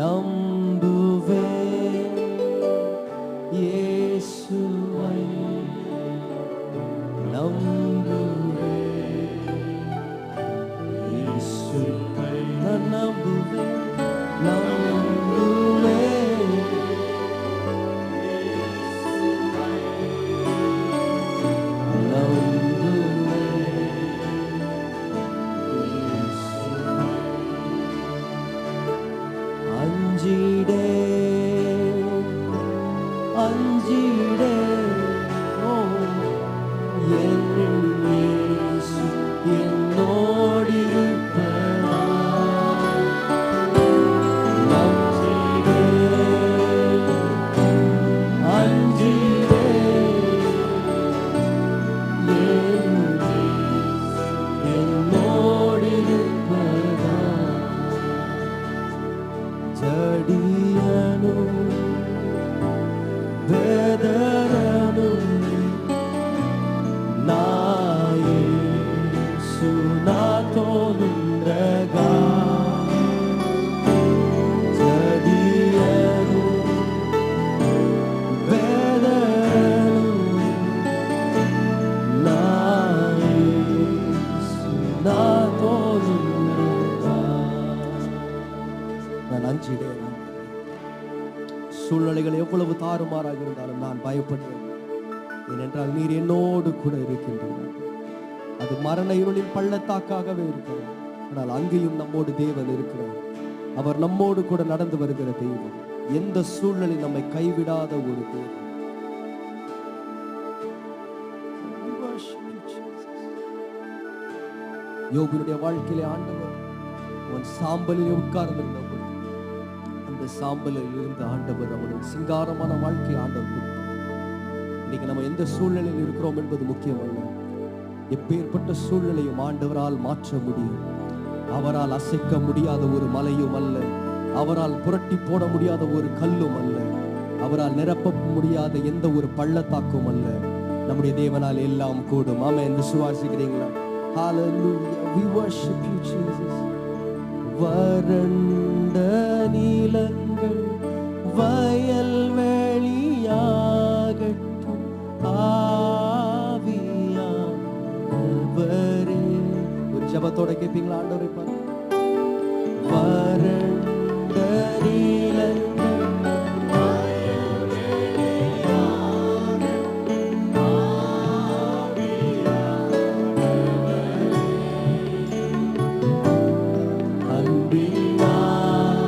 nông Anh. நான் அஞ்சிடேன் சூழ்நிலைகள் எவ்வளவு தாறுமாறாக இருந்தாலும் நான் பயப்படுவேன். ஏனென்றால் நீர் என்னோடு கூட இருக்கின்றீர்கள் அது மரண இருளின் பள்ளத்தாக்காகவே இருக்கிறது. ஆனால் அங்கேயும் நம்மோடு தேவன் இருக்கிறார். அவர் நம்மோடு கூட நடந்து வருகிற தெய்வம். எந்த சூழ்நிலை நம்மை கைவிடாத ஒரு தேவன். We வாழ்க்கையிலே ஆண்டவர் உன் சாம்பலிலே உட்கார்ந்திருந்த அந்த சாம்பலில் இருந்து ஆண்டவர் அவனுக்கு சிங்காரமான வாழ்க்கை ஆண்டவர் கொடுத்தார் இன்னைக்கு நம்ம எந்த சூழ்நிலையில் இருக்கிறோம் என்பது முக்கியமல்ல. எப்பேற்பட்ட சூழ்நிலையும் ஆண்டவரால் மாற்ற முடியும். அவரால் அசைக்க முடியாத ஒரு மலையும் அல்ல. அவரால் புரட்டி போட முடியாத ஒரு கல்லும் அல்ல. அவரால் நிரப்ப முடியாத எந்த ஒரு பள்ளத்தாக்கும் அல்ல. நம்முடைய தேவனால் எல்லாம் கூடும். ஆமா என்று சுவாசிக்கிறீங்களா? Hallelujah. We worship you, Jesus. Varan நிலங்கள் வயல் வெளியாகட்டும். ஆவியா ஒரு ஜபத்தோட கேட்பீங்களா ஆண்டவரை பார்த்து